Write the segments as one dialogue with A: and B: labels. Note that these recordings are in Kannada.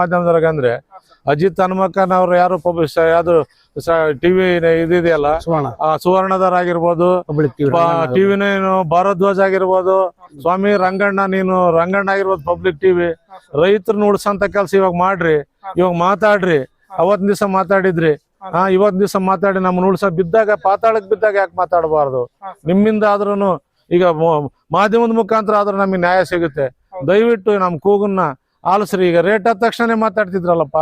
A: ಮಾಧ್ಯಮದವ್ರಿಗೆ ಅಂದ್ರೆ ಅಜಿತ್ ಹನುಮಕ್ಕನ್ ಅವ್ರ ಯಾರು ಪಬ್ಲಿಷ್ ಯಾವ್ದು ಟಿವಿ ಇದಿದೆಯಲ್ಲ?
B: ಸುವರ್ಣ.
A: ಆ ಸುವರ್ಣದರ್ ಆಗಿರ್ಬೋದು
B: ಪಬ್ಲಿಕ್ ಟಿವಿ
A: ಟಿವಿ ನೀನು ಭಾರದ್ವಾಜ್ ಆಗಿರ್ಬೋದು ಸ್ವಾಮಿ ರಂಗಣ್ಣ ನೀನು ರಂಗಣ್ಣ ಆಗಿರ್ಬೋದು ಪಬ್ಲಿಕ್ ಟಿವಿ. ರೈತರನ್ನ ಉಳ್ಸಂತ ಕೆಲ್ಸ ಇವಾಗ ಮಾಡ್ರಿ ಇವಾಗ ಮಾತಾಡ್ರಿ ಅವತ್ತಿನ ದಿವಸ ಮಾತಾಡಿದ್ರಿ ಹಾ ಇವತ್ತಿನ ದಿವಸ ಮಾತಾಡಿ ನಮ್ಮನ್ನ ಉಳ್ಸ ಬಿದ್ದಾಗ ಪಾತಾಳಕ್ ಬಿದ್ದಾಗ ಯಾಕೆ ಮಾತಾಡಬಾರ್ದು? ನಿಮ್ಮಿಂದ ಆದ್ರೂನು ಈಗ ಮಾಧ್ಯಮದ ಮುಖಾಂತರ ಆದ್ರೂ ನಮಗೆ ನ್ಯಾಯ ಸಿಗುತ್ತೆ. ದಯವಿಟ್ಟು ನಮ್ ಕೂಗನ್ನ ಆಲಿಸ್ರಿ ಈಗ ರೇಟ್ ಆದ ತಕ್ಷಣ ಮಾತಾಡ್ತಿದ್ರಲ್ಲಪ್ಪ.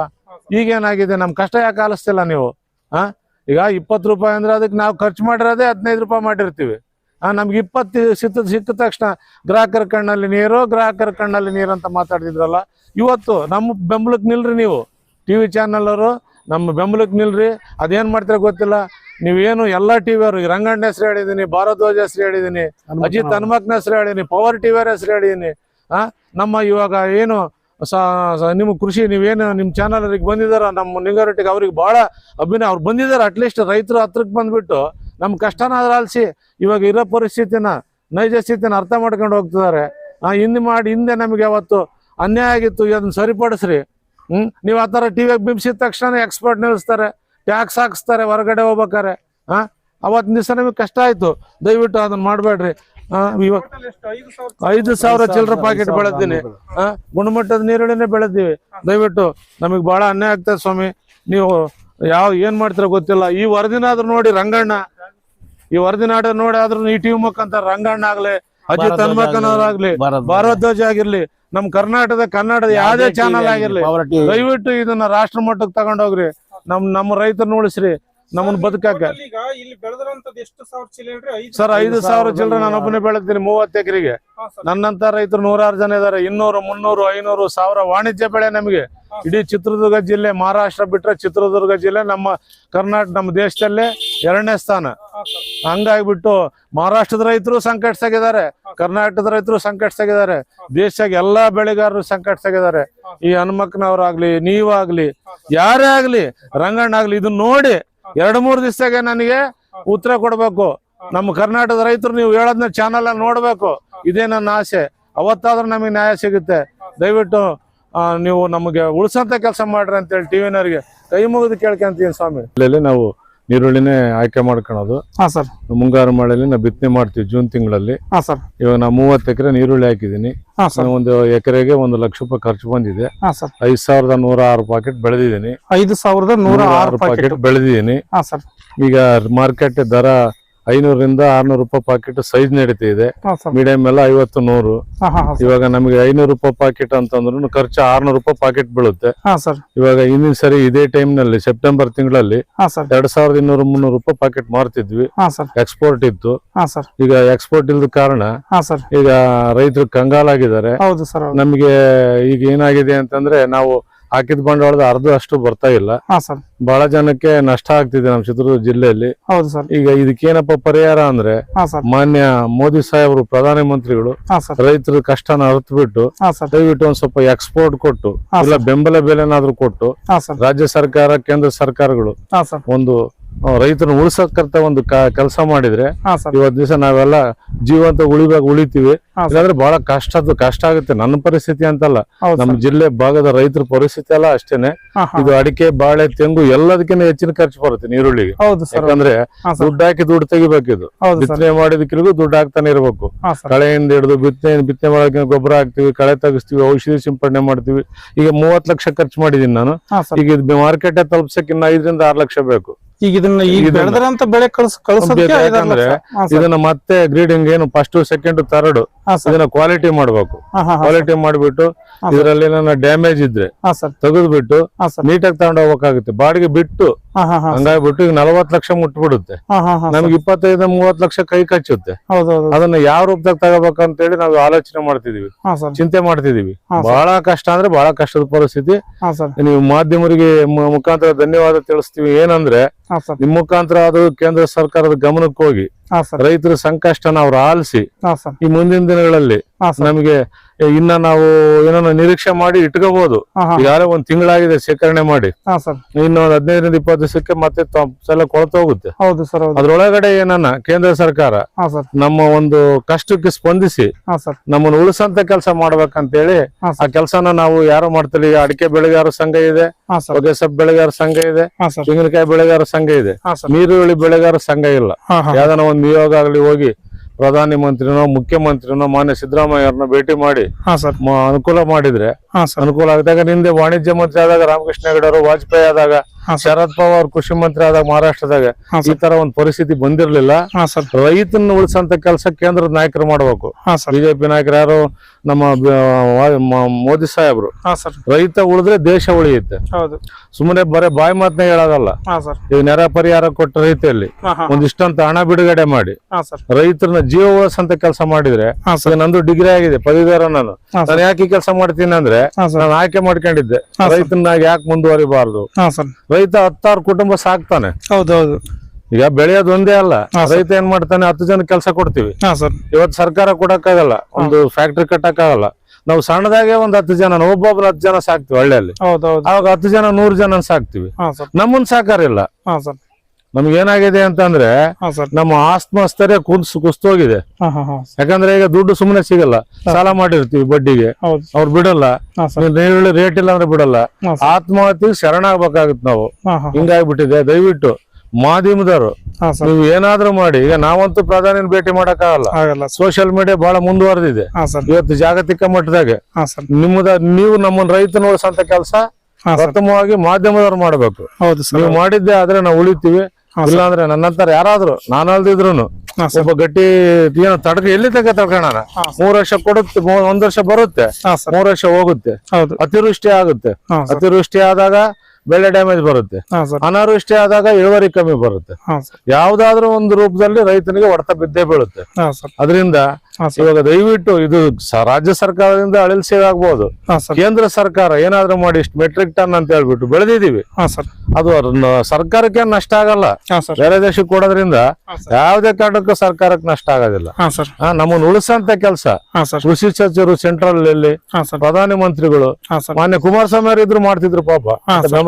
A: ಈಗೇನಾಗಿದೆ ನಮ್ ಕಷ್ಟ ಯಾಕೆ ಆಲಿಸ್ತಿಲ್ಲ ನೀವು? ಹಾ ಈಗ ಇಪ್ಪತ್ತು ರೂಪಾಯಿ ಅಂದ್ರೆ ಅದಕ್ಕೆ ನಾವು ಖರ್ಚು ಮಾಡಿರೋದೇ ಹದಿನೈದು ರೂಪಾಯಿ ಮಾಡಿರ್ತೀವಿ. ಹಾ ನಮ್ಗೆ ಇಪ್ಪತ್ತು ಸಿಕ್ಕ ಸಿಕ್ಕ ತಕ್ಷಣ ಗ್ರಾಹಕರ ಕಣ್ಣಲ್ಲಿ ನೀರು ಗ್ರಾಹಕರ ಕಣ್ಣಲ್ಲಿ ನೀರು ಅಂತ ಮಾತಾಡ್ತಿದ್ರಲ್ಲ. ಇವತ್ತು ನಮ್ಮ ಬೆಂಬಲಕ್ಕೆ ನಿಲ್ರಿ ನೀವು. ಟಿ ವಿ ಚಾನಲ್ ಅವರು ನಮ್ಮ ಬೆಂಬಲಕ್ಕೆ ನಿಲ್ರಿ. ಅದೇನ್ ಮಾಡ್ತೀರ ಗೊತ್ತಿಲ್ಲ. ನೀವೇನು ಎಲ್ಲ ಟಿವಿ ಅವರು ಈಗ ರಂಗಣ್ಣ ಹೆಸರು ಹೇಳಿದೀನಿ ಭಾರದ್ವಾಜ್ ಹೆಸರು ಹೇಳಿದೀನಿ ಅಜಿತ್ ಹನುಮಕ್ನ ಹೆಸರು ಹೇಳಿದೀನಿ ಪವರ್ ಟಿವಿ ಅವ್ರ ಹೆಸರು ಹೇಳಿದೀನಿ. ಆ? ನಮ್ಮ ಇವಾಗ ಏನು ನಿಮ್ಮ ಕೃಷಿ, ನೀವೇನು ನಿಮ್ಮ ಚಾನಲ್ ಬಂದಿದಾರ, ನಮ್ಮ ನಿಂಗಾರೊಟ್ಟಿಗೆ ಅವ್ರಿಗೆ ಬಹಳ ಅಭಿನಯ, ಅವ್ರು ಬಂದಿದ್ದಾರೆ ಅಟ್ಲೀಸ್ಟ್ ರೈತರು ಹತ್ರಕ್ಕೆ ಬಂದ್ಬಿಟ್ಟು ನಮ್ಮ ಕಷ್ಟನ ಆಲಿಸಿ ಇವಾಗ ಇರೋ ಪರಿಸ್ಥಿತಿನ, ನೈಜ ಸ್ಥಿತಿನ ಅರ್ಥ ಮಾಡ್ಕೊಂಡು ಹೋಗ್ತಿದ್ದಾರೆ ಹಿಂದೆ ಮಾಡಿ, ಹಿಂದೆ ನಮಗೆ ಅವತ್ತು ಅನ್ಯಾಯ ಆಗಿತ್ತು ಅದನ್ನ ಸರಿಪಡಿಸ್ರಿ. ಹ್ಮ್? ನೀವು ಆ ಥರ ಟಿವಿಯಾಗ ಬಿಂಬಿಸಿದ ತಕ್ಷಣ ಎಕ್ಸ್ಪರ್ಟ್ ನಿಲ್ಲಿಸ್ತಾರೆ ಟ್ಯಾಕ್ಸ್ ಹಾಕಿಸ್ತಾರೆ, ಹೊರಗಡೆ ಹೋಗ್ಬೇಕಾರೆ ಹಾಂ ಅವತ್ತಿನ ದಿವಸ ನಮಗೆ ಕಷ್ಟ ಆಯಿತು. ದಯವಿಟ್ಟು ಅದನ್ನ ಮಾಡಬೇಡ್ರಿ. ಇವಾಗ ಐದು ಸಾವಿರ ಚಿಲ್ಲರ ಪಾಕೆಟ್ ಬೆಳೆದಿನಿ ಹಾ ಗುಣಮಟ್ಟದ ನೀರುಳ್ಳಿನೇ ಬೆಳೆದಿವಿ ದಯವಿಟ್ಟು ನಮಗೆ ಬಹಳ ಅನ್ಯಾಯ ಆಗ್ತದೆ ಸ್ವಾಮಿ. ನೀವು ಯಾವ ಏನ್ ಮಾಡ್ತೀರ ಗೊತ್ತಿಲ್ಲ. ಈ ವರದಿನ ಆದ್ರೂ ನೋಡಿ ರಂಗಣ್ಣ. ಈ ವರದಿನ ವರದಿನಾಡ ನೋಡಿ ಆದ್ರೂ ಈ ಟಿವಿ ಮುಖಾಂತರ ರಂಗಣ್ಣ ಆಗ್ಲಿ ಅಜಿತ್ ಹನುಮಕ್ಕನವರಾಗ್ಲಿ ಭಾರದ್ವಾಜ ಆಗಿರ್ಲಿ ನಮ್ ಕರ್ನಾಟಕದ ಕನ್ನಡದ ಯಾವ್ದೇ ಚಾನಲ್ ಆಗಿರ್ಲಿ ದಯವಿಟ್ಟು ಇದನ್ನ ರಾಷ್ಟ್ರ ಮಟ್ಟಕ್ಕೆ ತಗೊಂಡೋಗ್ರಿ. ನಮ್ ನಮ್ಮ ರೈತರನ್ನ ಉಳಿಸ್ರಿ. ನಮ್ಮನ್ನ ಬದುಕಾಕ.
C: ಈಗ ಇಲ್ಲಿ ಬೆಳೆದಿರೋಂಥದ್ದು ಎಷ್ಟು ಸಾವಿರ ಚೀಲ ಹೇಳ್ರಿ? ಐದು
A: ಸರ್ ಐದು ಸಾವಿರ ಚಿಲ್ಲರೆ ನಾನು ಒಬ್ಬನೇ ಬೆಳಗ್ತೀನಿ ಮೂವತ್ತು ಎಕರೆಗೆ. ನನ್ನಂತ ರೈತರು ನೂರಾರು ಜನ ಇದಾರೆ ಇನ್ನೂರು ಮುನ್ನೂರು ಐನೂರು ಸಾವಿರ ವಾಣಿಜ್ಯ ಬೆಳೆ ನಮಗೆ. ಇಡೀ ಚಿತ್ರದುರ್ಗ ಜಿಲ್ಲೆ ಮಹಾರಾಷ್ಟ್ರ ಬಿಟ್ರೆ ಚಿತ್ರದುರ್ಗ ಜಿಲ್ಲೆ ನಮ್ಮ ಕರ್ನಾಟಕ ನಮ್ಮ ದೇಶದಲ್ಲೇ ಎರಡನೇ ಸ್ಥಾನ. ಹಂಗಾಗ್ಬಿಟ್ಟು ಮಹಾರಾಷ್ಟ್ರದ ರೈತರು ಸಂಕಟಿಸಾಗಿದ್ದಾರೆ ಕರ್ನಾಟಕದ ರೈತರು ಸಂಕಟಿಸಾಗಿದ್ದಾರೆ ದೇಶದಾಗ ಎಲ್ಲಾ ಬೆಳೆಗಾರರು ಸಂಕಟಿಸಾಗಿದ್ದಾರೆ ಈ ಹನುಮಕ್ಕನವರಾಗ್ಲಿ ನೀವಾಗ್ಲಿ ಯಾರೇ ಆಗ್ಲಿ ರಂಗಣ್ಣ ಆಗ್ಲಿ ಇದನ್ನ ನೋಡಿ ಎರಡ್ ಮೂರು ದಿವಸದಾಗ ನನಗೆ ಉತ್ತರ ಕೊಡ್ಬೇಕು. ನಮ್ಮ ಕರ್ನಾಟಕದ ರೈತರು ನೀವು ಹೇಳೋದನ್ನ ಚಾನಲ್ ನೋಡ್ಬೇಕು. ಇದೇ ನನ್ನ ಆಸೆ. ಅವತ್ತಾದ್ರೂ ನಮಗೆ ನ್ಯಾಯ ಸಿಗುತ್ತೆ. ದಯವಿಟ್ಟು ಆ, ನೀವು ನಮಗೆ ಉಳಿಸಂತ ಕೆಲಸ ಮಾಡ್ರಿ ಅಂತೇಳಿ ಟಿವಿನವ್ರಿಗೆ ಕೈ ಮುಗಿದು ಕೇಳ್ಕೊಂತೀನಿ ಸ್ವಾಮಿ. ಇಲ್ಲಿ ನಾವು ನೀರುಳ್ಳಿನೇ ಆಯ್ಕೆ ಮಾಡ್ಕೊಳೋದು.
B: ಹಾ ಸರ್.
A: ಮುಂಗಾರು ಮಳೆಯಲ್ಲಿ ನಾವು ಬಿತ್ತನೆ ಮಾಡ್ತೀವಿ ಜೂನ್ ತಿಂಗಳಲ್ಲಿ.
B: ಹಾ ಸರ್.
A: ಇವಾಗ ನಾವು ಮೂವತ್ತು ಎಕರೆ ನೀರುಳ್ಳಿ ಹಾಕಿದ್ದೀನಿ.
B: ಹಾ ಸರ್.
A: ಒಂದು ಎಕರೆಗೆ ಒಂದು ಲಕ್ಷ ರೂಪಾಯಿ ಖರ್ಚು ಬಂದಿದೆ.
B: ಹಾ ಸರ್.
A: ಐದ್ ಸಾವಿರದ ನೂರ ಆರು ಪಾಕೆಟ್ ಬೆಳೆದಿದ್ದೀನಿ.
B: ಐದು ಸಾವಿರದ ನೂರ ಆರು
A: ಪಾಕೆಟ್. ಬೆಳೆದಿದ್ದೀನಿ.
B: ಹಾ ಸರ್.
A: ಈಗ ಮಾರ್ಕೆಟ್ ದರ ಐನೂರಿಂದ ಆರ್ನೂರು ರೂಪಾಯಿ ಪಾಕೆಟ್ ಸೈಜ್ ನಡೀತಾ ಇದೆ. ಮೀಡಿಯಂ ಎಲ್ಲ ಐವತ್ತು ನೂರು. ಇವಾಗ ನಮಗೆ ಐನೂರು ರೂಪಾಯಿ ಪಾಕೆಟ್ ಅಂತಂದ್ರೂ ಖರ್ಚು ಆರ್ನೂರು ರೂಪಾಯಿ ಪಾಕೆಟ್ ಬೀಳುತ್ತೆ. ಇವಾಗ ಹಿಂದಿನ ಸರಿ ಇದೇ ಟೈಮ್ನಲ್ಲಿ ಸೆಪ್ಟೆಂಬರ್ ತಿಂಗಳಲ್ಲಿ ಎರಡ್ ಸಾವಿರದ ಇನ್ನೂರು ಮುನ್ನೂರು ರೂಪಾಯಿ ಪಾಕೆಟ್ ಮಾರ್ತಿದ್ವಿ. ಎಕ್ಸ್ಪೋರ್ಟ್ ಇತ್ತು. ಈಗ ಎಕ್ಸ್ಪೋರ್ಟ್ ಇಲ್ದ ಕಾರಣ ಈಗ ರೈತರು ಕಂಗಾಲಾಗಿದ್ದಾರೆ.
B: ಹೌದು ಸರ್
A: ನಮಗೆ ಈಗ ಏನಾಗಿದೆ ಅಂತಂದ್ರೆ ನಾವು ಹಾಕಿದ ಬಂಡವಾಳದ ಅರ್ಧ ಅಷ್ಟು ಬರ್ತಾ ಇಲ್ಲ.
B: ಹಾ ಸರ್.
A: ಬಹಳ ಜನಕ್ಕೆ ನಷ್ಟ ಆಗ್ತಿದೆ ನಮ್ಮ ಚಿತ್ರದುರ್ಗ ಜಿಲ್ಲೆಯಲ್ಲಿ.
B: ಹೌದು ಸರ್.
A: ಈಗ ಇದಕ್ಕೇನಪ್ಪ ಪರಿಹಾರ ಅಂದ್ರೆ
B: ಹಾ ಸರ್.
A: ಮಾನ್ಯ ಮೋದಿ ಸಾಹೇಬರು ಪ್ರಧಾನ ಮಂತ್ರಿಗಳು
B: ಹಾ ಸರ್.
A: ರೈತರ ಕಷ್ಟನ ಅರ್ಥ ಬಿಟ್ಟು
B: ಹಾ ಸರ್.
A: ದಯವಿಟ್ಟು ಒಂದ್ ಸ್ವಲ್ಪ ಎಕ್ಸ್ಪೋರ್ಟ್ ಕೊಟ್ಟು ಇಲ್ಲ ಬೆಂಬಲ ಬೆಲೆನಾದ್ರೂ ಕೊಟ್ಟು
B: ಹಾ ಸರ್.
A: ರಾಜ್ಯ ಸರ್ಕಾರ ಕೇಂದ್ರ ಸರ್ಕಾರಗಳು
B: ಹಾ ಸರ್.
A: ಒಂದು ರೈತರನ್ನ ಉಳಿಸಕ್ಕಂತ ಒಂದು ಕೆಲಸ ಮಾಡಿದ್ರೆ ಇವತ್ತು ದಿವಸ ನಾವೆಲ್ಲ ಜೀವಂತ ಉಳಿಬೇಕು ಉಳಿತೀವಿ. ಇಲ್ಲಾಂದ್ರೆ ಬಹಳ ಕಷ್ಟದ ಕಷ್ಟ ಆಗುತ್ತೆ. ನನ್ನ ಪರಿಸ್ಥಿತಿ ಅಂತಲ್ಲ. ನಮ್ಮ ಜಿಲ್ಲೆ ಭಾಗದ ರೈತರ ಪರಿಸ್ಥಿತಿ ಎಲ್ಲ ಅಷ್ಟೇನೆ. ಇದು ಅಡಿಕೆ ಬಾಳೆ ತೆಂಗು ಎಲ್ಲದಕ್ಕಿಂತ ಹೆಚ್ಚಿನ ಖರ್ಚು ಬರುತ್ತೆ ನೀರುಳ್ಳಿಗೆ. ಯಾಕಂದ್ರೆ ದುಡ್ಡು ಹಾಕಿ ದುಡ್ಡು
B: ತೆಗಿಬೇಕು ಇದು.
A: ಬಿತ್ತನೆ ಮಾಡಿದಕ್ಕಿಗೂ ದುಡ್ಡು ಹಾಕ್ತಾನೆ ಇರಬೇಕು. ಕಳೆಯಿಂದ ಹಿಡಿದು ಬಿತ್ತನೆ ಬಿತ್ತನೆ ಮಾಡೋಕೆ ಗೊಬ್ಬರ ಹಾಕ್ತಿವಿ ಕಳೆ ತೆಗಿಸ್ತೀವಿ ಔಷಧಿ ಸಿಂಪಡಣೆ ಮಾಡ್ತೀವಿ. ಈಗ ಮೂವತ್ ಲಕ್ಷ ಖರ್ಚು ಮಾಡಿದೀನಿ ನಾನು. ಈಗ ಇದು ಮಾರ್ಕೆಟ್ ತಲುಪ್ಸಕ್ ಇನ್ನ ಐದರಿಂದ ಆರು ಲಕ್ಷ ಬೇಕು.
B: ಈಗ ಇದನ್ನ ಈಗ
A: ಇದನ್ನ-
B: ಬೆಳೆದ್ರಂತ ಬೆಳೆ ಕಳ್ಸ ಕಳ್ಸೋದಕ್ಕೆ
A: ಬೇಕು,
B: ಐದಾರು
A: ಯಾಕಂದ್ರೆ
B: ಲಕ್ಷ. ಹಾ ಸರ್
A: ಇದನ್ನ ಮತ್ತೆ ಗ್ರೀಡಿಂಗ್ ಏನು ಫಸ್ಟ್ ಸೆಕೆಂಡ್ ಥರ್ಡ್ ಇದನ್ನ ಕ್ವಾಲಿಟಿ ಮಾಡ್ಬೇಕು. ಕ್ವಾಲಿಟಿ ಮಾಡ್ಬಿಟ್ಟು ಇದರಲ್ಲಿ ಡ್ಯಾಮೇಜ್ ಇದ್ರೆ
B: ಹಾ ಸರ್.
A: ತೆಗೆದ್ಬಿಟ್ಟು ನೀಟಾಗಿ ತಗೊಂಡು ಹೋಗಬೇಕಾಗುತ್ತೆ ಬಾಡಿಗೆ ಬಿಟ್ಟು ಹಂಗಾಗ್ಬಿಟ್ಟು ಈಗ ನಲವತ್ ಲಕ್ಷ ಮುಟ್ಬಿಡುತ್ತೆ. ನಮ್ಗೆ ಇಪ್ಪತ್ತೈದು ಮೂವತ್ ಲಕ್ಷ ಕೈ ಕಚ್ಚುತ್ತೆ. ಅದನ್ನ ಯಾವ ರೂಪದಾಗ ತಗೋಬೇಕಂತ ಹೇಳಿ ನಾವು ಆಲೋಚನೆ ಮಾಡ್ತಿದೀವಿ. ಚಿಂತೆ ಮಾಡ್ತಿದೀವಿ. ಬಹಳ ಕಷ್ಟ ಅಂದ್ರೆ ಬಹಳ ಕಷ್ಟದ ಪರಿಸ್ಥಿತಿ. ನೀವು ಮಾಧ್ಯಮರಿಗೆ ಮುಖಾಂತರ ಧನ್ಯವಾದ ತಿಳಿಸ್ತೀವಿ. ಏನಂದ್ರೆ ನಿಮ್ ಮುಖಾಂತರ ಅದು ಕೇಂದ್ರ ಸರ್ಕಾರದ ಗಮನಕ್ಕೆ ಹೋಗಿ ರೈತರ ಸಂಕಷ್ಟನ ಅವ್ರು ಆಲಿಸಿ
B: ಹಾ ಸರ್.
A: ಈ ಮುಂದಿನ ದಿನಗಳಲ್ಲಿ ನಮಗೆ ಇನ್ನ ನಾವು ಏನೋ ನಿರೀಕ್ಷೆ ಮಾಡಿ ಇಟ್ಕೋಬಹುದು
B: ಯಾರೋ
A: ಈಗಾಗಲೇ ಒಂದ್ ತಿಂಗಳಾಗಿದೆ ಶೇಖರಣೆ ಮಾಡಿ. ಇನ್ನೊಂದು ಹದಿನೈದರಿಂದ ಇಪ್ಪತ್ತು ದಿವಸಕ್ಕೆ ಮತ್ತೆ ಸಲ ಎಲ್ಲ ಕೊಳತು ಹೋಗುತ್ತೆ.
B: ಹೌದು ಸರ್
A: ಅದ್ರೊಳಗಡೆ ಏನನ್ನ ಕೇಂದ್ರ ಸರ್ಕಾರ ನಮ್ಮ ಒಂದು ಕಷ್ಟಕ್ಕೆ ಸ್ಪಂದಿಸಿ ನಮ್ಮನ್ನು ಉಳಿಸಂತ ಕೆಲಸ ಮಾಡ್ಬೇಕಂತೇಳಿ
B: ಹೇಳಿ
A: ಆ ಕೆಲಸನ ನಾವು ಯಾರು ಮಾಡ್ತೀವಿ ಈಗ ಅಡಿಕೆ ಬೆಳೆಗಾರ ಸಂಘ ಇದೆ ಸೊಪ್ಪು ಬೆಳೆಗಾರ ಸಂಘ ಇದೆ ತೆಂಗಿನಕಾಯಿ ಬೆಳೆಗಾರ ಸಂಘ ಇದೆ. ನೀರುಳ್ಳಿ ಬೆಳೆಗಾರ ಸಂಘ ಇಲ್ಲ. ಯಾವ್ದಾನ ಒಂದು ನಿಯೋಗ ಆಗ್ಲಿ ಹೋಗಿ ಪ್ರಧಾನಿ ಮಂತ್ರಿನೋ ಮುಖ್ಯಮಂತ್ರಿನೋ ಮಾನ್ಯ ಸಿದ್ದರಾಮಯ್ಯವ್ರನ್ನ ಭೇಟಿ ಮಾಡಿ
B: ಹಾ ಸರ್.
A: ಮ- ಅನುಕೂಲ ಮಾಡಿದ್ರೆ
B: ಹಾ ಸರ್.
A: ಅನುಕೂಲ ಆದಾಗ ನಿಂದೆ ವಾಣಿಜ್ಯ ಮಂತ್ರಿ ಆದಾಗ ರಾಮಕೃಷ್ಣ ಹೆಗಡೆ ಅವರು ವಾಜಪೇಯಿ ಆದಾಗ ಶರದ್ ಪವಾರ್ ಕೃಷಿ ಮಂತ್ರಿ ಆದಾಗ ಮಹಾರಾಷ್ಟ್ರದಾಗ ಈ ತರ ಒಂದು ಪರಿಸ್ಥಿತಿ ಬಂದಿರ್ಲಿಲ್ಲ ರೈತನ ಉಳಿಸಂತ ಕೆಲಸ ಕೇಂದ್ರದ ನಾಯಕರು ಮಾಡ್ಬೇಕು ಬಿಜೆಪಿ ನಾಯಕರು ಯಾರು ನಮ್ಮ ಮೋದಿ ಸಾಹೇಬ್ರು
B: ಹಾ ಸರ್
A: ರೈತ ಉಳಿದ್ರೆ ದೇಶ ಉಳಿಯುತ್ತೆ ಸುಮ್ಮನೆ ಬರೇ ಬಾಯಿ ಮಾತನ್ನ ಹೇಳೋದಲ್ಲ ಈಗ ನೆರೆ ಪರಿಹಾರ ಕೊಟ್ಟ ರೀತಿಯಲ್ಲಿ ಒಂದಿಷ್ಟಂತ ಹಣ ಬಿಡುಗಡೆ ಮಾಡಿ
B: ಹಾ ಸರ್
A: ರೈತರನ್ನ ಜೀವ ಉಳಿಸಂತ ಕೆಲಸ ಮಾಡಿದ್ರೆ ನಂದು ಡಿಗ್ರಿ ಆಗಿದೆ ಪದವೀಧರ ನಾನು ನಾನು ಯಾಕೆ ಕೆಲಸ ಮಾಡ್ತೀನಿ ಅಂದ್ರೆ ನಾನು ಆಯ್ಕೆ ಮಾಡ್ಕೊಂಡಿದ್ದೆ ರೈತನ ಯಾಕೆ ಮುಂದುವರಿಬಾರ್ದು
B: ಹಾ ಸರ್
A: ರೈತ ಹತ್ತಾರು ಕುಟುಂಬ ಸಾಕ್ತಾನೆ.
B: ಹೌದೌದು. ಹೌದು
A: ಈಗ ಬೆಳೆಯೋದು ಒಂದೇ ಅಲ್ಲ ರೈತ ಏನ್ ಮಾಡ್ತಾನೆ ಹತ್ತು ಜನ ಕೆಲಸ ಕೊಡ್ತೀವಿ. ಇವತ್ತು ಸರ್ಕಾರ ಕೊಡಕ್ಕಾಗಲ್ಲ ಒಂದು ಫ್ಯಾಕ್ಟ್ರಿ ಕಟ್ಟಕ್ಕಾಗಲ್ಲ. ನಾವು ಸಣ್ಣದಾಗೆ ಒಂದ್ ಹತ್ತು ಜನ ಒಬ್ಬೊಬ್ರು ಹತ್ತು ಜನ ಸಾಕ್ತಿವಿ ಹಳ್ಳಿಯಲ್ಲಿ ಅವಾಗ ಹತ್ತು ಜನ ನೂರು ಜನ ಸಾಕ್ತಿವಿ.
B: ಹಾ ಸರ್.
A: ನಮ್ಮನ್ ಸಾಕಾರಿಲ್ಲ.
B: ಹಾ ಸರ್.
A: ನಮ್ಗೆ ಏನಾಗಿದೆ ಅಂತಂದ್ರೆ ನಮ್ಮ ಆಸ್ಮಸ್ತರೇ ಕುಸ್ ಕುಸ್ತೋಗಿದೆ ಯಾಕಂದ್ರೆ ಈಗ ದುಡ್ಡು ಸುಮ್ಮನೆ ಸಿಗಲ್ಲ. ಸಾಲ ಮಾಡಿರ್ತೀವಿ ಬಡ್ಡಿಗೆ. ಅವ್ರು ಬಿಡಲ್ಲ. ನೀರುಳ್ಳಿ ರೇಟ್ ಇಲ್ಲ ಅಂದ್ರೆ ಬಿಡಲ್ಲ. ಆತ್ಮಹತ್ಯೆಗೆ ಶರಣಾಗ್ಬೇಕಾಗುತ್ತೆ ನಾವು. ಹಿಂಗಾಗ್ಬಿಟ್ಟಿದೆ ದಯವಿಟ್ಟು ಮಾಧ್ಯಮದವರು ನೀವು ಏನಾದ್ರೂ ಮಾಡಿ. ಈಗ ನಾವಂತೂ ಪ್ರಧಾನಿ ಭೇಟಿ ಮಾಡಕ್ಕಾಗಲ್ಲ. ಸೋಷಿಯಲ್ ಮೀಡಿಯಾ ಬಹಳ ಮುಂದುವರೆದಿದೆ. ಇವತ್ತು ಜಾಗತಿಕ ಮಟ್ಟದಾಗ. ನಿಮ್ಮದ ನೀವು ನಮ್ಮ ರೈತನ ಉಳಿಸಂತ ಕೆಲಸ ಪ್ರಥಮವಾಗಿ ಮಾಧ್ಯಮದವ್ರು ಮಾಡ್ಬೇಕು. ನೀವು ಮಾಡಿದ್ದೆ ಆದ್ರೆ ನಾವು ಉಳಿತೀವಿ.
B: ಹಾ, ಅಂದ್ರೆ
A: ಇಲ್ಲಾಂದ್ರೆ ನನ್ನಂತರ ಯಾರಾದ್ರೂ ನಾನು ಅಲ್ದಿದ್ರು ಸ್ವಲ್ಪ ಗಟ್ಟಿ ಏನೋ ತಡಕ ಎಲ್ಲಿ ತಗ ತಡ್ಕೋಣ ಮೂರ್ ವರ್ಷ ಕೊಡುತ್ತೆ ಒಂದ್ ವರ್ಷ ಬರುತ್ತೆ. ಮೂರ್ ವರ್ಷ ಹೋಗುತ್ತೆ. ಅತಿವೃಷ್ಟಿ ಆಗುತ್ತೆ. ಅತಿವೃಷ್ಟಿ ಆದಾಗ ಬೆಳೆ ಡ್ಯಾಮೇಜ್ ಬರುತ್ತೆ ಅನಾವೃಷ್ಟಿ ಆದಾಗ ಇಳುವರಿ ಕಮ್ಮಿ ಬರುತ್ತೆ ಯಾವ್ದಾದ್ರು ಒಂದು ರೂಪದಲ್ಲಿ ರೈತನಿಗೆ ಹೊಡೆತ ಬಿದ್ದೇ ಬೀಳುತ್ತೆ ಅದರಿಂದ ಇವಾಗ ದಯವಿಟ್ಟು ಇದು ರಾಜ್ಯ ಸರ್ಕಾರದಿಂದ ಅಳಿಲ್ ಸೇವೆ ಆಗ್ಬಹುದು
B: ಹಾ
A: ಕೇಂದ್ರ ಸರ್ಕಾರ ಏನಾದ್ರೂ ಮಾಡಿ ಇಷ್ಟು ಮೆಟ್ರಿಕ್ ಟನ್ ಅಂತ ಹೇಳ್ಬಿಟ್ಟು ಬೆಳೆದಿದೀವಿ ಅದು ಸರ್ಕಾರಕ್ಕೆ ನಷ್ಟ ಆಗಲ್ಲ ಬೇರೆ ದೇಶಕ್ಕೆ ಕೊಡೋದ್ರಿಂದ ಯಾವ್ದೇ ಕಾರಣಕ್ಕೂ ಸರ್ಕಾರಕ್ಕೆ ನಷ್ಟ ಆಗೋದಿಲ್ಲ ನಮ್ಮನ್ನ ಉಳಿಸಂತ ಕೆಲಸ ಕೃಷಿ ಸಚಿವರು ಸೆಂಟ್ರಲ್ ಅಲ್ಲಿ ಪ್ರಧಾನಿ ಮಂತ್ರಿಗಳು ಮಾನ್ಯ ಕುಮಾರಸ್ವಾಮಿ ಅವರು ಇದ್ರು ಮಾಡ್ತಿದ್ರು ಪಾಪ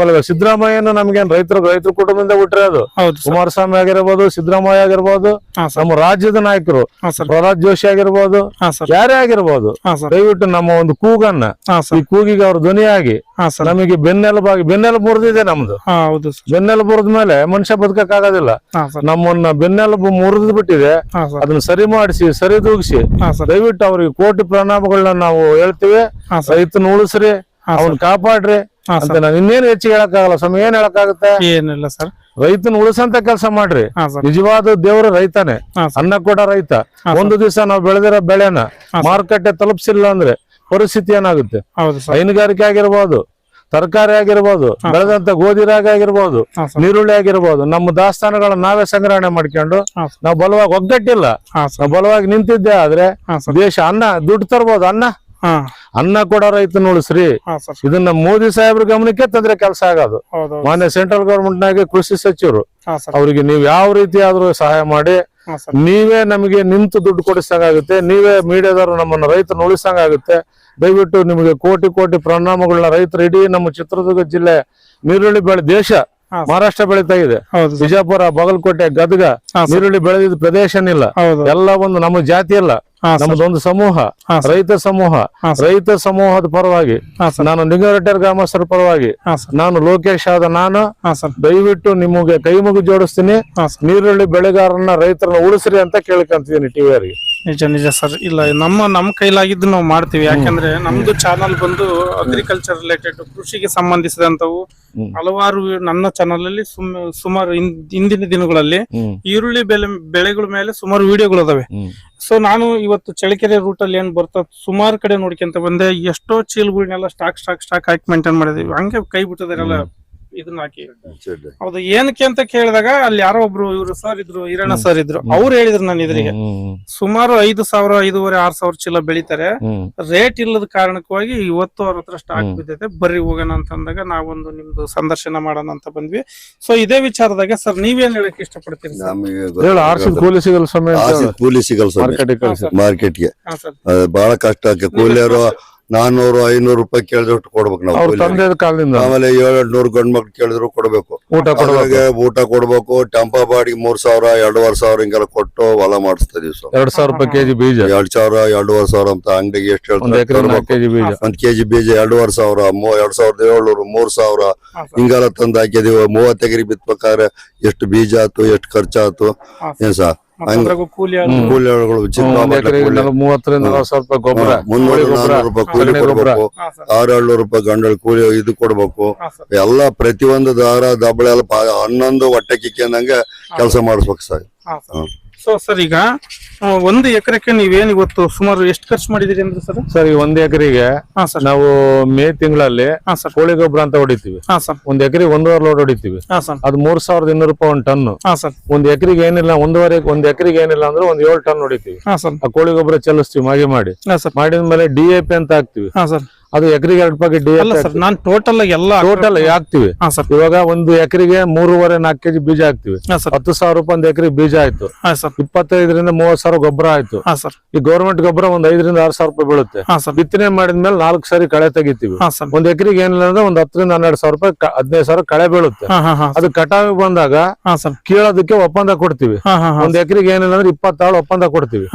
A: ಬೆಂಬಲ ಸಿದ್ದರಾಮಯ್ಯನು ನಮ್ಗೇನ್ ರೈತರು ರೈತರ ಕುಟುಂಬದಿಂದ ಬಿಟ್ರೆ
B: ಅದು ಸರ್
A: ಕುಮಾರಸ್ವಾಮಿ ಆಗಿರ್ಬೋದು ಸಿದ್ದರಾಮಯ್ಯ ಆಗಿರ್ಬೋದು ನಮ್ಮ ರಾಜ್ಯದ ನಾಯಕರು ಪ್ರಹ್ಲಾದ್ ಜೋಶಿ ಆಗಿರ್ಬೋದು ಯಾರೇ ಆಗಿರ್ಬೋದು ದಯವಿಟ್ಟು ನಮ್ಮ ಒಂದು ಕೂಗನ್ನ ಈ ಕೂಗಿಗೆ ಅವ್ರ ಧ್ವನಿಯಾಗಿ ನಮಗೆ ಬೆನ್ನೆಲುಬಾಗಿ ಬೆನ್ನೆಲುಬು ಮುರಿದಿದೆ ನಮ್ದು
B: ಬೆನ್ನೆಲು
A: ಬೆನ್ನೆಲುಬು ಮುರಿದ ಮೇಲೆ ಮನುಷ್ಯ ಬದುಕಕ್ ಆಗೋದಿಲ್ಲ ನಮ್ಮನ್ನ ಬೆನ್ನೆಲುಬು ಮುರಿದು ಬಿಟ್ಟಿದೆ ಅದನ್ನ ಸರಿ ಮಾಡಿಸಿ ಸರಿ ದೂಗಿಸಿ ದಯವಿಟ್ಟು ಅವ್ರಿಗೆ ಕೋಟಿ ಪ್ರಣಾಮಗಳನ್ನ ನಾವು ಹೇಳ್ತೀವಿ ರೈತನ ಉಳಿಸ್ರಿ ಅವ್ನ ಕಾಪಾಡ್ರಿ ಅಂತ ನಾನು ಇನ್ನೇನು ಹೆಚ್ಚಿಗೆ ಹೇಳಕ್ಕಾಗಲ್ಲ. ಸ್ವಾಮಿ ಏನ್ ಹೇಳಕ್ಕಾಗುತ್ತೆ?
B: ಏನಿಲ್ಲ ಸರ್.
A: ರೈತನ ಉಳಿಸಂತ ಕೆಲಸ ಮಾಡ್ರಿ.
B: ಹಾ
A: ನಿಜವಾದ ದೇವರು ರೈತನೇ.
B: ಹಾ
A: ಅನ್ನ ಕೂಡ ರೈತ. ಒಂದು ದಿವಸ ನಾವು ಬೆಳೆದಿರೋ ಬೆಳೆನ ಮಾರುಕಟ್ಟೆ ತಲುಪಿಸಿಲ್ಲ ಅಂದ್ರೆ ಪರಿಸ್ಥಿತಿ ಏನಾಗುತ್ತೆ?
B: ಹೌದು ಸರ್.
A: ಹೈನುಗಾರಿಕೆ ಆಗಿರ್ಬೋದು ತರಕಾರಿ ಆಗಿರ್ಬೋದು ಬೆಳೆದಂತ ಗೋಧಿ ರಾಗಿ ಆಗಿರ್ಬೋದು
B: ಹಾ
A: ನೀರುಳ್ಳಿ ಆಗಿರ್ಬೋದು ನಮ್ಮ ದಾಸ್ತಾನಗಳನ್ನ ನಾವೇ ಸಂಗ್ರಹಣೆ ಮಾಡ್ಕೊಂಡು
B: ಹಾ
A: ನಾವು ಬಲವಾಗಿ ಒಗ್ಗಟ್ಟಿಲ್ಲ.
B: ಹಾ ಸರ್.
A: ನಾವು ಬಲವಾಗಿ ನಿಂತಿದ್ದೆ ಆದ್ರೆ
B: ಹಾ
A: ದೇಶ ಅನ್ನ ದುಡ್ಡು ತರ್ಬೋದು ಅನ್ನ. ಅನ್ನ ಕೂಡ ರೈತನ ಉಳಿಸ್ರಿ ಇದನ್ನ ಮೋದಿ ಸಾಹೇಬ್ರ ಗಮನಕ್ಕೆ ತಂದ್ರೆ ಕೆಲಸ ಆಗೋದು. ಮಾನ್ಯ ಸೆಂಟ್ರಲ್ ಗವರ್ಮೆಂಟ್ ನಾಗೆ ಕೃಷಿ ಸಚಿವರು. ಅವ್ರಿಗೆ ನೀವ್ ಯಾವ ರೀತಿ ಆದ್ರೂ ಸಹಾಯ ಮಾಡಿ ನೀವೇ ನಮಗೆ ನಿಂತು ದುಡ್ಡು ಕೊಡಿಸಂಗಾಗುತ್ತೆ ನೀವೇ ಮೀಡಿಯಾದವರು ನಮ್ಮನ್ನ ರೈತರನ್ನ ಉಳಿಸಂಗಾಗುತ್ತೆ ದಯವಿಟ್ಟು ನಿಮಗೆ ಕೋಟಿ ಕೋಟಿ ಪ್ರಣಾಮಗಳನ್ನ ರೈತರು ಇಡೀ ನಮ್ಮ ಚಿತ್ರದುರ್ಗ ಜಿಲ್ಲೆ ನೀರುಳ್ಳಿ ಬೆಳೆ ದೇಶ ಮಹಾರಾಷ್ಟ್ರ ಬೆಳೀತಾ ಇದೆ. ಬಿಜಾಪುರ ಬಾಗಲಕೋಟೆ ಗದಗ ನೀರುಳ್ಳಿ ಬೆಳೆದಿದ್ದ ಪ್ರದೇಶನಿಲ್ಲ ಎಲ್ಲ ಒಂದು ನಮ್ಮ ಜಾತಿ ಅಲ್ಲ.
B: ಹಾ
A: ಒಂದು ಸಮೂಹ ರೈತ ಸಮೂಹ ರೈತ ಸಮೂಹದ ಪರವಾಗಿ ನಾನು ನಿಂಗರಟ್ಟೆರ್ ಗ್ರಾಮಸ್ಥರ ಪರವಾಗಿ ನಾನು ಲೋಕೇಶ್ ಆದ ನಾನು ದಯವಿಟ್ಟು ನಿಮಗೆ ಕೈ ಮುಗಿ ಜೋಡಿಸ್ತೀನಿ. ನೀರುಳ್ಳಿ ಬೆಳೆಗಾರರನ್ನ ರೈತರನ್ನ ಉಳಿಸ್ರಿ ಅಂತ ಕೇಳ್ಕೊಂತಿದ್ದೀನಿ ಟಿವಿ ಅವರಿಗೆ.
B: ನಿಜ ನಿಜ ಸರ್. ಇಲ್ಲ ನಮ್ಮ ನಮ್ಮ ಕೈಲಾಗಿದ್ದು ನಾವು ಮಾಡ್ತೀವಿ. ಯಾಕಂದ್ರೆ ನಮ್ದು ಚಾನಲ್ ಬಂದು ಅಗ್ರಿಕಲ್ಚರ್ ರಿಲೇಟೆಡ್ ಕೃಷಿಗೆ ಸಂಬಂಧಿಸಿದಂತವು. ಹಲವಾರು ನನ್ನ ಚಾನಲ್ ಅಲ್ಲಿ ಸುಮ್- ಸುಮಾರು ಹಿಂದ್- ಹಿಂದಿನ ದಿನಗಳಲ್ಲಿ ಈರುಳ್ಳಿ ಬೆಲೆ ಬೆಳೆಗಳ ಮೇಲೆ ಸುಮಾರು ವಿಡಿಯೋಗಳು ಅದಾವೆ. ಸೊ ನಾನು ಇವತ್ತು ಚಳಿಕೆರೆ ರೂಟ್ ಅಲ್ಲಿ ಏನ್ ಬರ್ತಾ ಸುಮಾರು ಕಡೆ ನೋಡ್ಕೊಂತ ಬಂದೆ. ಎಷ್ಟೋ ಚೀಲ್ಗಳನ್ನೆಲ್ಲ ಸ್ಟಾಕ್ ಸ್ಟಾಕ್ ಸ್ಟಾಕ್ ಹಾಕಿ ಮೇಂಟೈನ್ ಮಾಡಿದೀವಿ. ಹಂಗೆ ಕೈ ಬಿಟ್ಟಿದಾರೆಲ್ಲ. ಇದನ್ನ ಹಾಕಿ. ಹೌದು ಏನಕ್ಕೆ ಅಂತ ಕೇಳಿದಾಗ ಅಲ್ಲಿ ಯಾರೋ ಒಬ್ರು ಇವರು ಸರ್ ಇದ್ರು ಹಿರಣ್ಣ ಸರ್ ಇದ್ರು ಅವ್ರು ಹೇಳಿದ್ರು ನಾನು ಇದ್ರಿಗೆ ಸುಮಾರು ಐದು ಸಾವಿರ ಐದೂವರೆ ಆರ್ ಸಾವಿರ ಚೀಲ ಬೆಳಿತಾರೆ. ರೇಟ್ ಇಲ್ಲದ ಕಾರಣಕ್ಕಾಗಿ ಇವತ್ತು ಅವ್ರ ಹತ್ರ ಸ್ಟಾಕ್. ಬಿದ್ದೈತೆ. ಬರ್ರಿ ಹೋಗೋಣ ಅಂತ ಅಂದಾಗ ನಾವೊಂದು ನಿಮ್ದು ಸಂದರ್ಶನ ಮಾಡೋಣ ಅಂತ ಬಂದ್ವಿ. ಸೊ ಇದೇ ವಿಚಾರದಾಗ ಸರ್ ನೀವೇನ್ ಹೇಳಕ್ ಇಷ್ಟಪಡ್ತೀರಿ
A: ಕೂಲಿ ಸಿಗಲ್ಲ
D: ಕೂಲಿ ಸಿಗಲ್ಲ
A: ಮಾರ್ಕೆಟಿಗೆ
D: ಬಹಳ ಕಷ್ಟ ಆಗುತ್ತೆ ಕೂಲಿಯವರು ನಾನ್ನೂರು ಐನೂರು ರೂಪಾಯಿ ಕೇಳಿದಷ್ಟು ಕೊಡ್ಬೇಕು ನಾವು
A: ಅವ್ರ
D: ಕೂಲಿಯವ್ರಿಗೆ.
A: ತಂದೆ ಕಾಲದಿಂದ?
D: ಆಮೇಲೆ ಏಳು ಎಂಟ್ನೂರು ಗಂಡ್ ಮಕ್ಳು ಕೇಳಿದ್ರು ಕೊಡ್ಬೇಕು.
A: ಊಟ ಕೊಡ್ಬೇಕು.
D: ಊಟ ಕೊಡ್ಬೇಕು ಟೆಂಪಾ ಬಾಡಿಗೆ ಮೂರ್ ಸಾವಿರ ಎರಡೂವರೆ ಸಾವಿರ ಹಿಂಗೆಲ್ಲ ಕೊಟ್ಟು ಹೊಲ ಮಾಡಿಸ್ತಾ ಇದೀವಿ ಸ್ವಾಮಿ
A: ಎರಡ್ ಸಾವಿರ ರೂಪಾಯಿ ಕೆಜಿ ಬೀಜ?
D: ಎರಡ್ ಸಾವಿರ ಎರಡೂವರೆ ಸಾವಿರ ಅಂತ ಅಂಗಡಿಗೆ ಎಷ್ಟು
A: ಒಂದ್
D: ಹೇಳ್ತಾರೆ
A: ನಾಲ್ಕು ಕೆಜಿ ಬೀಜ.
D: ಒಂದ್ ಕೆಜಿ ಬೀಜ ಎರಡೂವರೆ ಸಾವಿರ ಮೂ- ಎರಡ್ ಸಾವಿರದ ಏಳ್ನೂರು ಮೂರ್ ಸಾವಿರ
B: ಸರ್
D: ಹಿಂಗೆಲ್ಲ ತಂದು ಹಾಕಿದೀವಿ. ಮೂವತ್ತೆಗರಿ ಬಿತ್ಬೇಕಾದ್ರೆ ಎಷ್ಟು ಬೀಜ ಆತು ಎಷ್ಟು ಖರ್ಚಾತು ಏನ್ ಸಾ
B: ಮತ್ತೆ ಅದ್ರಾಗೂ ಕೂಲಿ
A: ಆಳುಗಳು ಮೂವತ್ತರಿಂದ ಸಾವಿರ ರೂಪಾಯಿ ಗೊಬ್ಬರ
D: ಮುನ್ನೂರು ನಾನ್ನೂರು ರೂಪಾಯಿ ಕೂಲಿ ಕೊಡ್ಬೇಕು. ಆರು ಏಳ್ನೂರು ರೂಪಾಯಿ ಗಂಡಳ ಕೂಲಿ ಇದು ಕೊಡ್ಬೇಕು. ಎಲ್ಲಾ ಪ್ರತಿಯೊಂದು ದಾರ ದಬ್ಬಳ ಎಲ್ಲ ಹನ್ನೊಂದು ಹೊಟ್ಟೆ ಕಿಕ್ಕಂದಂಗೆ ಕೆಲಸ ಮಾಡಿಸ್ಬೇಕು ಸರ್.
B: ಹಾ ಸರ್. ಸೊ ಸರ್ ಈಗ ಆ, ಒಂದು ಎಕರೆಕ್ಕೆ ನೀವೇನ್ ಇವತ್ತು ಸುಮಾರು ಎಷ್ಟು ಖರ್ಚು ಮಾಡಿದಿರಿ ಅಂದ್ರೆ ಸರ್
A: ಸರ್ ಈ ಒಂದ್ ಎಕರೆಗೆ
B: ಹಾ ಸರ್
A: ನಾವು ಮೇ ತಿಂಗಳಲ್ಲಿ
B: ಹಾ ಸರ್
A: ಕೋಳಿ ಗೊಬ್ಬರ ಅಂತ ಹೊಡಿತೀವಿ.
B: ಹಾ ಸರ್
A: ಒಂದ್ ಎಕರೆಗೆ ಒಂದೂವರೆ ಲೋಡ್ ಹೊಡಿತೀವಿ.
B: ಹಾ ಸರ್
A: ಅದು ಮೂರ್ ಸಾವಿರದ ಇನ್ನೂರು ರೂಪಾಯಿ ಒಂದ್ ಟನ್
B: ಹಾ ಸರ್
A: ಒಂದ್ ಎಕರೆಗೆ ಏನಿಲ್ಲ ಒಂದೂವರೆ ಒಂದ್ ಎಕರೆಗೆ ಏನಿಲ್ಲ ಅಂದ್ರೆ ಒಂದ್ ಏಳು ಟನ್ ಹೊಡಿತೀವಿ.
B: ಹಾ ಸರ್
A: ಆ ಕೋಳಿ ಗೊಬ್ಬರ ಚೆಲ್ಲಿಸ್ತೀವಿ ಮಾಗಿ ಮಾಡಿ.
B: ಹಾ ಸರ್
A: ಮಾಡಿದ್ಮೇಲೆ ಡಿ ಎ ಪಿ ಅಂತ ಹಾಕ್ತಿವಿ.
B: ಹಾ ಸರ್
A: ಅದು ಎಕರೆಗೆ ಎರಡು ರೂಪಾಯಿ ಡಿ
B: ನಾನ್ ಟೋಟಲ್ ಎಲ್ಲ
A: ಟೋಟಲ್ ಹಾಕ್ತಿವಿ. ಇವಾಗ ಒಂದು ಎಕರೆಗೆ ಮೂರುವರೆ ನಾಲ್ಕು ಕೆಜಿ ಬೀಜ ಹಾಕ್ತಿವಿ. ಹತ್ತು ಸಾವಿರ ರೂಪಾಯಿ ಒಂದು ಎಕರೆ ಬೀಜ ಆಯ್ತು. ಇಪ್ಪತ್ತೈದರಿಂದ ಮೂವತ್ ಸಾವಿರ ಗೊಬ್ಬರ ಆಯ್ತು.
B: ಹಾ ಸರ್
A: ಈ ಗೌರ್ಮೆಂಟ್ ಗೊಬ್ಬರ ಒಂದ್ ಐದರಿಂದ ಆರು ಸಾವಿರ ರೂಪಾಯಿ ಬೀಳುತ್ತೆ.
B: ಹಾ ಸರ್
A: ಬಿತ್ತನೆ ಮಾಡಿದ್ಮೇಲೆ ನಾಲ್ಕು ಸಾರಿ ಕಳೆ ತೆಗಿತೀವಿ. ಒಂದ್ ಎಕರೆಗೆ ಏನಿಲ್ಲ ಅಂದ್ರೆ ಒಂದ್ ಹತ್ತರಿಂದ ಹನ್ನೆರಡು ಸಾವಿರ ರೂಪಾಯಿ ಹದಿನೈದು ಸಾವಿರ ಕಳೆ ಬೀಳುತ್ತೆ.
B: ಹಾ ಹಾ ಹಾ
A: ಅದು ಕಟಾವಿ ಬಂದಾಗ
B: ಹಾ ಸರ್
A: ಕೀಳೋದಕ್ಕೆ ಒಪ್ಪಂದ ಕೊಡ್ತೀವಿ. ಒಂದ್ ಎಕರೆಗೆ ಏನಿಲ್ಲ ಅಂದ್ರೆ ಇಪ್ಪತ್ತಾಳು ಒಪ್ಪಂದ ಕೊಡ್ತೀವಿ.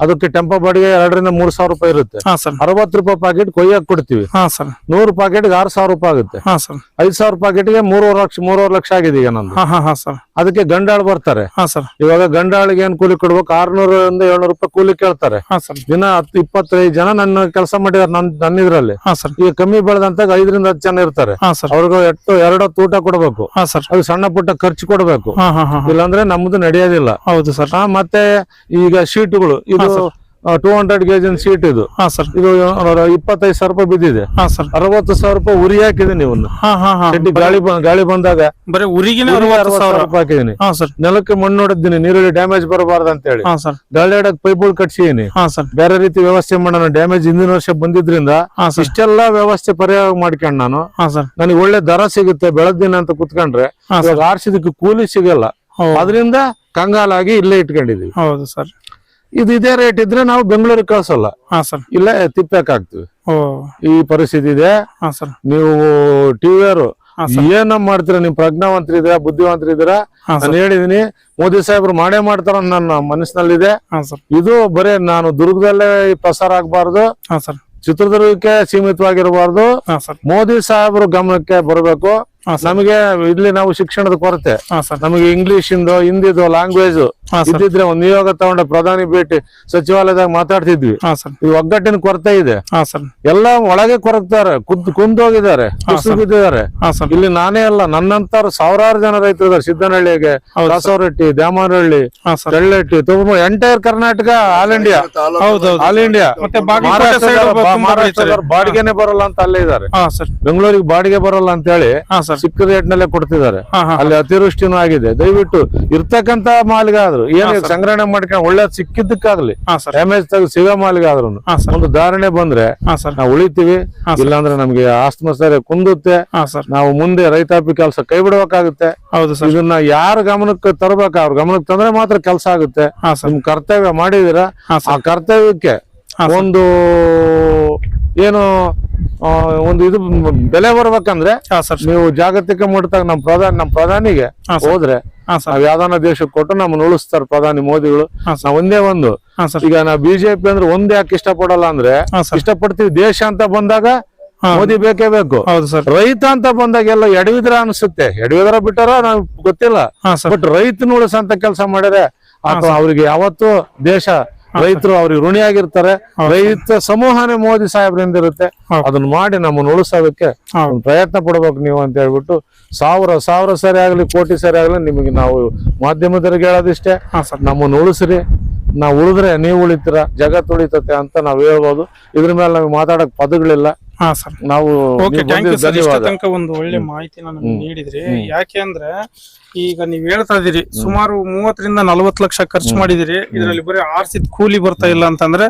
A: ಅದಕ್ಕೆ ಟೆಂಪೋ ಬಾಡಿಗೆ ಎರಡರಿಂದ ಮೂರ್ ಸಾವಿರ ರೂಪಾಯಿ ಇರುತ್ತೆ.
B: ಹಾ ಸರ್.
A: ಅರವತ್ತು ರೂಪಾಯಿ ಪ್ಯಾಕೆಟ್ ಕೊಯ್ಯಕ್ ಕೊಡ್ತೀವಿ.
B: ಹಾ ಸರ್.
A: ನೂರು ಪ್ಯಾಕೆಟ್ಗೆ ಆರು ಸಾವಿರ ರೂಪಾಯಿ ಆಗುತ್ತೆ.
B: ಹಾ ಸರ್.
A: ಐದ್ ಸಾವಿರ ಪ್ಯಾಕೆಟ್ಗೆ ಮೂರುವರೆ ಲಕ್ಷ ಮೂರುವರೆ ಲಕ್ಷ ಆಗಿದೆ ಈಗ ನಾನು
B: ಹಾ ಹಾ ಹಾ ಸರ್.
A: ಅದಕ್ಕೆ ಗಂಡಾಳು ಬರ್ತಾರೆ.
B: ಹಾ ಸರ್.
A: ಇವಾಗ ಗಂಡಾಳಿಗೆ ಏನ್ ಕೂಲಿ ಕೊಡ್ಬೇಕು? ಆರ್ನೂರಿಂದ ಏಳ್ನೂರು ರೂಪಾಯಿ ಕೂಲಿ ಕೇಳ್ತಾರೆ.
B: ಹಾ ಸರ್.
A: ದಿನ ಹತ್ತು ಇಪ್ಪತ್ತೈದು ಜನ ನನ್ನ ಕೆಲಸ ಮಾಡಿದಾರೆ ನನ್ ನನ್ನ ಇದ್ರಲ್ಲಿ
B: ಹಾ ಸರ್.
A: ಈಗ ಕಮ್ಮಿ ಬೆಳೆದಂತ ಐದರಿಂದ ಹತ್ತು ಜನ ಇರ್ತಾರೆ.
B: ಹಾ ಸರ್.
A: ಅವ್ರಿಗೆ ಎಟ್ಟು ಎರಡು ಹೊತ್ತು ಊಟ ಕೊಡ್ಬೇಕು.
B: ಹಾ ಸರ್.
A: ಅದು ಸಣ್ಣ ಪುಟ್ಟ ಖರ್ಚು ಕೊಡ್ಬೇಕು.
B: ಹಾ ಹಾ ಹಾ.
A: ಇಲ್ಲಾಂದ್ರೆ ನಮ್ದು ನಡೆಯೋದಿಲ್ಲ.
B: ಹೌದು ಸರ್.
A: ಮತ್ತೆ ಈಗ ಶೀಟ್ಗಳು ಇದು ಟೂ ಹಂಡ್ರೆಡ್ ಕೆಜಿ ಶೀಟ್ ಇದು.
B: ಹಾ ಸರ್
A: ಇದು ಇಪ್ಪತ್ತೈದು ಸಾವಿರ ರೂಪಾಯಿ ಬಿದ್ದಿದೆ.
B: ಹಾ ಸರ್
A: ಅರವತ್ತು ಸಾವಿರ ರೂಪಾಯಿ ಉರಿ ಹಾಕಿದೆ ಇವನ್ನ
B: ಹಾ ಹಾ ಹಾ.
A: ಚಡ್ಡಿ ಗಾಳಿ ಗಾಳಿ ಬಂದಾಗ
B: ಬರೀ ಉರಿಗಿನ
A: ಉರಿ
B: ಅರವತ್ತು
A: ಅರವತ್ತು
B: ಸಾವಿರ.
A: ಸಾವಿರ ರೂಪಾಯಿ ಹಾಕಿದೀನಿ ನೆಲಕ್ಕೆ ಮಣ್ಣು ನೋಡಿದ್ದೀನಿ ನೀರಲ್ಲಿ ಡ್ಯಾಮೇಜ್ ಬರಬಾರ್ದು ಅಂತ ಹೇಳಿ
B: ಹಾ ಸರ್
A: ಗಾಳಿ ಆಡಕ್ ಪೈಪ್ಗಳು ಕಟ್ಸಿದೀನಿ
B: ಹಾ ಸರ್
A: ಬೇರೆ ರೀತಿ ವ್ಯವಸ್ಥೆ ಮಾಡೋಣ ಡ್ಯಾಮೇಜ್ ಹಿಂದಿನ ವರ್ಷ ಬಂದಿದ್ರಿಂದ ಇಷ್ಟೆಲ್ಲಾ ವ್ಯವಸ್ಥೆ ಪರಿಹಾರ ಮಾಡ್ಕೊಂಡ್ ನಾನು.
B: ಹಾ ಸರ್
A: ನನಗೆ ಒಳ್ಳೆ ದರ ಸಿಗುತ್ತೆ ಬೆಳಗ್ದಿನ ಅಂತ ಕುತ್ಕೊಂಡ್ರೆ. ಆರ್ಸಿದಕ್ಕೆ ಕೂಲಿ ಸಿಗಲ್ಲ. ಅದರಿಂದ ಕಂಗಾಲಾಗಿ ಇಲ್ಲೇ ಇಟ್ಕೊಂಡಿದೀವಿ.
B: ಹೌದು ಸರ್
A: ಇದು ಇದೇ ರೇಟ್ ಇದ್ರೆ ನಾವು ಬೆಂಗಳೂರಿಗೆ ಕಳ್ಸಲ್ಲ.
B: ಹಾ ಸರ್.
A: ಇಲ್ಲೇ ತಿಪ್ಪಕ್ ಹಾಕ್ತಿವಿ
B: ಓ.
A: ಈ ಪರಿಸ್ಥಿತಿ ಇದೆ.
B: ಹಾ ಸರ್.
A: ನೀವು ಟಿವಿಯರು ಏನ ಮಾಡ್ತೀರಾ? ನೀವು ಪ್ರಜ್ಞಾವಂತರಿದ್ದೀರಾ ಬುದ್ಧಿವಂತರಿದ್ದೀರಾ? ನಾನು ಹೇಳಿದೀನಿ ಮೋದಿ ಸಾಹೇಬ್ರು ಮಾಡೇ ಮಾಡ್ತಾರ ನನ್ನ ಮನಸ್ಸಿನಲ್ಲಿದೆ.
B: ಹಾ ಸರ್.
A: ಇದು ಬರೇ ನಾನು ದುರ್ಗದಲ್ಲೇ ಪ್ರಸಾರ ಆಗ್ಬಾರ್ದು.
B: ಹಾ ಸರ್.
A: ಚಿತ್ರದುರ್ಗಕ್ಕೆ ಸೀಮಿತವಾಗಿರಬಾರ್ದು.
B: ಹಾ ಸರ್.
A: ಮೋದಿ ಸಾಹೇಬ್ರು ಗಮನಕ್ಕೆ ಬರಬೇಕು. ನಮಗೆ ಇಲ್ಲಿ ನಾವು ಶಿಕ್ಷಣದ ಕೊರತೆ
B: ಹಾ ಸರ್
A: ನಮಗೆ ಇಂಗ್ಲಿಷ್ ಇಂದು ಹಿಂದಿದು ಲ್ಯಾಂಗ್ವೇಜ್ ಇದ್ದಿದ್ರೆ ಒಂದು ನಿಯೋಗ ತಗೊಂಡ ಪ್ರಧಾನಿ ಭೇಟಿ ಸಚಿವಾಲಯದಾಗ ಮಾತಾಡ್ತಿದ್ವಿ
B: ಹಾ ಸರ್
A: ಈ ಒಗ್ಗಟ್ಟಿನ ಕೊರತೆ ಇದೆ
B: ಹಾ ಸರ್
A: ಎಲ್ಲ ಒಳಗೆ ಕೊರಗ್ತಾರೆ ಕುಂದ್ ಕುಂದೋಗಿದ್ದಾರೆ ಕುಸಿದಿದ್ದಾರೆ ಬಿದ್ದಿದ್ದಾರೆ
B: ಹಾ ಸರ್
A: ಇಲ್ಲಿ ನಾನೇ ಅಲ್ಲ ನನ್ನಂತಾರು ಸಾವಿರಾರು ಜನ ರೈತರು ಇದ್ದಾರೆ ಸಿದ್ದನಹಳ್ಳಿಗೆ. ದಾಸವರಟ್ಟಿ ದ್ಯಾಮನಹಳ್ಳಿ ತೆಳ್ಳಟ್ಟಿ ತುಂಬ entire Karnataka all India all India
B: ರೈತರು.
A: ಬಾಡಿಗೆನೆ ಬರಲ್ಲ ಅಂತ ಅಲ್ಲೇ ಇದ್ದಾರೆ
B: ಹಾ ಸರ್
A: ಬೆಂಗಳೂರಿಗೆ ಬಾಡಿಗೆ ಬರಲ್ಲ ಅಂತ ಹೇಳಿ ಚಿಕ್ಕ ರೇಟ್ ನಲ್ಲೇ ಕೊಡ್ತಿದ್ದಾರೆ ಅಲ್ಲಿ ಅತಿವೃಷ್ಟಿನೂ ಆಗಿದೆ. ದಯವಿಟ್ಟು ಇರ್ತಕ್ಕಂತ ಮಾಲ್ಗಾದ್ರು ಏನು ಸಂಗ್ರಹಣೆ ಮಾಡ್ಕೊಂಡು ಒಳ್ಳೆ ಸಿಕ್ಕಿದ್ದಕ್ಕಾಗ್ಲಿ ಡ್ಯಾಮೇಜ್ ತೆಗೆದು ಸಿಗೋ ಮಾಲಿಗೆ
B: ಹಾ ಸರ್.
A: ಒಂದು ಧಾರಣೆ ಬಂದ್ರೆ
B: ಹಾ ಸರ್.
A: ನಾವು ಉಳಿತೀವಿ. ಇಲ್ಲಾಂದ್ರೆ ನಮ್ಗೆ ಕುಂದುತ್ತೆ.
B: ಹಾ ಸರ್.
A: ನಾವು ಮುಂದೆ ರೈತಾಪಿ ಕೆಲಸ ಕೈ ಬಿಡಬೇಕಾಗುತ್ತೆ ಇದನ್ನ ಯಾರ ಗಮನಕ್ಕೆ ತರಬೇಕು ಅವ್ರ ಗಮನಕ್ಕೆ ತಂದ್ರೆ ಮಾತ್ರ ಕೆಲಸ ಆಗುತ್ತೆ. ನಿಮ್ ಕರ್ತವ್ಯ ಮಾಡಿದಿರ? ಆ ಕರ್ತವ್ಯಕ್ಕೆ ಒಂದು ಏನು ಒಂದು ಇದು ಬೆಲೆ ಬರ್ಬೇಕಂದ್ರೆ ನೀವು ಜಾಗತಿಕ ಮಟ್ಟದಾಗ ನಮ್ಮ ಪ್ರಧಾನ ನಮ್ ಪ್ರಧಾನಿಗೆ ಹೋದ್ರೆ ನಾವ್ ಯಾವ್ದಾನ ದೇಶಕ್ಕೆ ಕೊಟ್ಟು ನಮ್ಮನ್ನ ಉಳಿಸ್ತಾರ ಪ್ರಧಾನಿ ಮೋದಿಗಳು. ನಾವ್ ಒಂದೇ ಒಂದು. ಈಗ ನಾವ್ ಬಿಜೆಪಿ ಅಂದ್ರೆ ಒಂದೇ ಯಾಕೆ ಇಷ್ಟಪಡಲ್ಲ ಅಂದ್ರೆ ಇಷ್ಟಪಡ್ತೀವಿ ದೇಶ ಅಂತ ಬಂದಾಗ ಮೋದಿ ಬೇಕೇ ಬೇಕು. ರೈತ ಅಂತ ಬಂದಾಗ ಎಲ್ಲ ಎಡವಿದ್ರ ಅನ್ಸುತ್ತೆ. ಎಡವಿದ್ರ ಬಿಟ್ಟಾರ ನಾವ್ ಗೊತ್ತಿಲ್ಲ. ಬಟ್ ರೈತನ ಉಳಿಸಂತ ಕೆಲಸ ಮಾಡಿದ್ರೆ ಅಥವಾ ಅವ್ರಿಗೆ ಯಾವತ್ತು ದೇಶ ರೈತರು ಅವ್ರಿಗೆ ಋಣಿಯಾಗಿರ್ತಾರೆ ರೈತ ಸಮೂಹನೇ ಮೋದಿ ಸಾಹೇಬ್ರಿಂದ ಇರುತ್ತೆ. ಅದನ್ನ ಮಾಡಿ ನಮ್ಮನ್ನ ಉಳಿಸೋದಕ್ಕೆ. ಪ್ರಯತ್ನ ಪಡ್ಬೇಕು ನೀವು ಅಂತ ಹೇಳ್ಬಿಟ್ಟು ಸಾವಿರ ಸಾವಿರ ಸರಿ ಆಗ್ಲಿ ಕೋಟಿ ಸರಿ ಆಗ್ಲಿ ನಿಮಗೆ ನಾವು ಮಾಧ್ಯಮದವ್ರಿಗೆ ಹೇಳೋದಿಷ್ಟೇ. ನಮ್ಮನ್ನ ಉಳಿಸ್ರಿ. ನಾವು ಉಳಿದ್ರೆ ನೀವು ಉಳಿತೀರ? ಜಗತ್ತು ಉಳಿತತೆ ಅಂತ ನಾವ್ ಹೇಳ್ಬೋದು. ಇದ್ರ ಮೇಲೆ ನಮಗೆ ಮಾತಾಡಕ್ ಪದಗಳಿಲ್ಲ.
B: ಹಾ ಸರ್.
A: ನಾವು
B: ಓಕೆ
A: ನೀವು
B: ಥ್ಯಾಂಕ್ ಯು ಸರ್ ಇಷ್ಟ ತನಕ ಒಂದು ಒಳ್ಳೆ ಮಾಹಿತಿನ ನಮ್ಗೆ ನೀಡಿದ್ರಿ. ಯಾಕೆ ಅಂದ್ರೆ ಈಗ ನೀವ್ ಹೇಳ್ತಾ ಇದೀರಿ ಸುಮಾರು ಮೂವತ್ತರಿಂದ ನಲವತ್ತು ಲಕ್ಷ ಖರ್ಚು ಮಾಡಿದಿರಿ ಇದರಲ್ಲಿ ಬರೀ ಆರ್ಸಿದ ಕೂಲಿ ಬರ್ತಾ ಇಲ್ಲ ಅಂತಂದ್ರೆ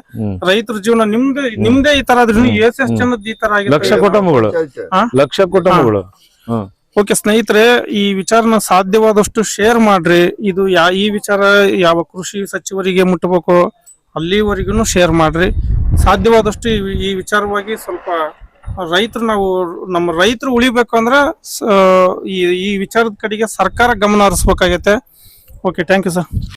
B: ರೈತರ ಜೀವನ ನಿಮ್ದೇ ನಿಮ್ದೇ ಈ ತರ ಆದ್ರೂ ಎಸ್ ಜನದ ಈ ತರ
A: ಲಕ್ಷ
B: ಆಗಿದೆ
A: ಕುಟುಂಬಗಳು. ಲಕ್ಷ ಕುಟುಂಬಗಳು.
B: ಓಕೆ ಸ್ನೇಹಿತರೆ ಈ ವಿಚಾರನ ಸಾಧ್ಯವಾದಷ್ಟು ಶೇರ್ ಮಾಡ್ರಿ. ಇದು ಯಾ ಈ ವಿಚಾರ ಯಾವ ಕೃಷಿ ಸಚಿವರಿಗೆ ಮುಟ್ಟಬೇಕು ಅಲ್ಲಿವರೆಗೂ ಶೇರ್ ಮಾಡ್ರಿ. ಸಾಧ್ಯವಾದಷ್ಟು ಈ- ವಿಚಾರವಾಗಿ ಸ್ವಲ್ಪ ರೈತರು ನಾವು, ನಮ್ಮ ರೈತರು ಉಳಿಬೇಕು ಅಂದ್ರೆ ಈ ವಿಚಾರದ ಕಡೆಗೆ ಸರ್ಕಾರ ಗಮನ ಹರಿಸ್ಬೇಕಾಗೈತೆ ಓಕೆ ಥ್ಯಾಂಕ್ ಯು ಸರ್